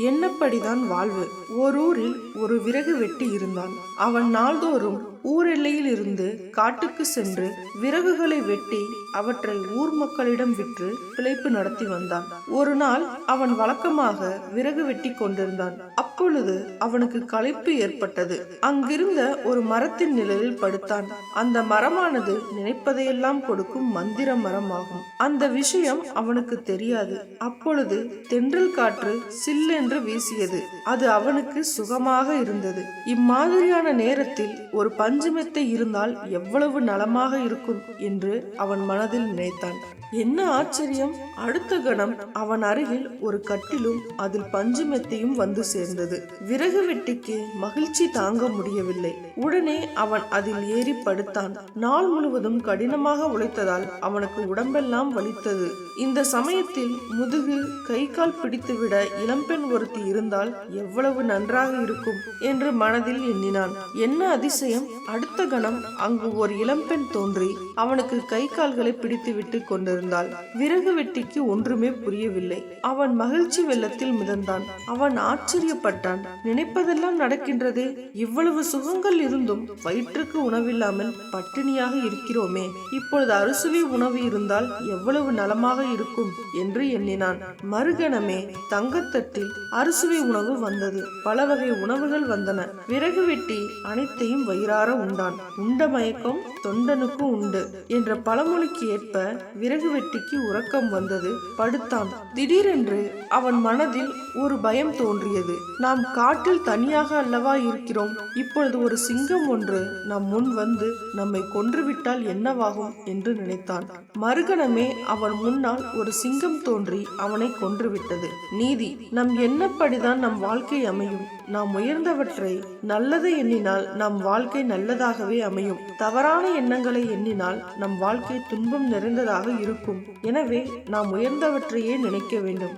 எண்ணப்படிதான் வாழ்வு? ஓரூரில் ஒரு விறகு வெட்டி இருந்தான். அவன் நாள்தோறும் ஊரெல்லையில் இருந்து காட்டுக்கு சென்று விறகுகளை வெட்டி அவற்றை ஊர் மக்களிடம் விற்று பிழைப்பு நடத்தி வந்தான். ஒரு நாள் அவன் வழக்கமாக விறகு வெட்டி கொண்டிருந்தான். அப்பொழுது அவனுக்கு களைப்பு ஏற்பட்டது. அங்கிருந்த ஒரு மரத்தின் நிழலில் படுத்தான். அந்த மரமானது நினைப்பதையெல்லாம் கொடுக்கும் மந்திர மரமாகும். அந்த விஷயம் அவனுக்கு தெரியாது. அப்பொழுது தென்றல் காற்று சில்லென்று வீசியது. அது அவனுக்கு சுகமாக இருந்தது. இம்மாதிரியான நேரத்தில் ஒரு பஞ்சுமெத்தை இருந்தால் எவ்வளவு நலமாக இருக்கும் என்று அவன் மனதில் நினைத்தான். என்ன ஆச்சரியம்! அடுத்த கணம் அவன் அருகில் ஒரு கட்டிலும் அதில் பஞ்சு மெத்தையும் வந்து சேர்ந்தது. விறகு வெட்டிக்கு மகிழ்ச்சி தாங்க முடியவில்லை. உடனே அவன் அதில் ஏறி படுத்தான். நாள் முழுவதும் கடினமாக உழைத்ததால் அவனுக்கு உடம்பெல்லாம் வலித்தது. இந்த சமயத்தில் முதுகு கை கால் பிடித்துவிட இளம்பெண் ஒருத்தி இருந்தால் எவ்வளவு நன்றாக இருக்கும் என்று மனதில் எண்ணினான். என்ன அதிசயம்? அடுத்த கணம் அங்கு ஒரு இளம்பெண் தோன்றி அவனுக்கு கை கால்களை பிடித்துவிட்டு கொண்டிருந்தாள். விறகு வெட்டிக்கு ஒன்றுமே புரியவில்லை. அவன் மகிழ்ச்சி வெள்ளத்தில் மிதந்தான். அவன் ஆச்சரியப்பட்டான் நினைப்பதெல்லாம் நடக்கின்றது. இவ்வளவு சுகங்கள் இருந்தும் வயிற்றுக்கு உணவில்லாமல் பட்டினியாக இருக்கிறோமே. இப்பொழுது அறுசுவை உணவு இருந்தால் எவ்வளவு நலமாக இருக்கும் என்று எண்ணினான். மறுகணமே தங்கத்தட்டில் அறுசுவை உணவு வந்தது. பல வகை உணவுகள் வந்தன. விறகு வெட்டி அனைத்தையும் வயிறார உண்டான். உண்ட மயக்கம் தொண்டனுக்கு உண்டு என்ற பழமொழிக்கு ஏற்ப விறகு வெட்டிக்கு உறக்கம் வந்தது. படுத்தான். திடீரென்று அவன் மனதில் ஒரு பயம் தோன்றியது. நாம் காட்டில் தனியாக அல்லவா இருக்கிறோம். இப்பொழுது ஒரு சிங்கம் ஒன்று நம் முன் வந்து நம்மை கொன்றுவிட்டால் என்னவாகும் என்று நினைத்தான். மறுகணமே அவன் முன்னால் ஒரு சிங்கம் தோன்றி அவனை கொன்றுவிட்டது. நீதி நம் எண்ணப்படிதான் நம் வாழ்க்கை அமையும். நாம் உயர்ந்தவற்றை நல்லதை எண்ணினால் நம் வாழ்க்கை நல்லதாகவே அமையும். தவறான எண்ணங்களை எண்ணினால் நம் வாழ்க்கை துன்பம் நிறைந்ததாக இருக்கும். எனவே நாம் உயர்ந்தவற்றையே நினைக்க வேண்டும்.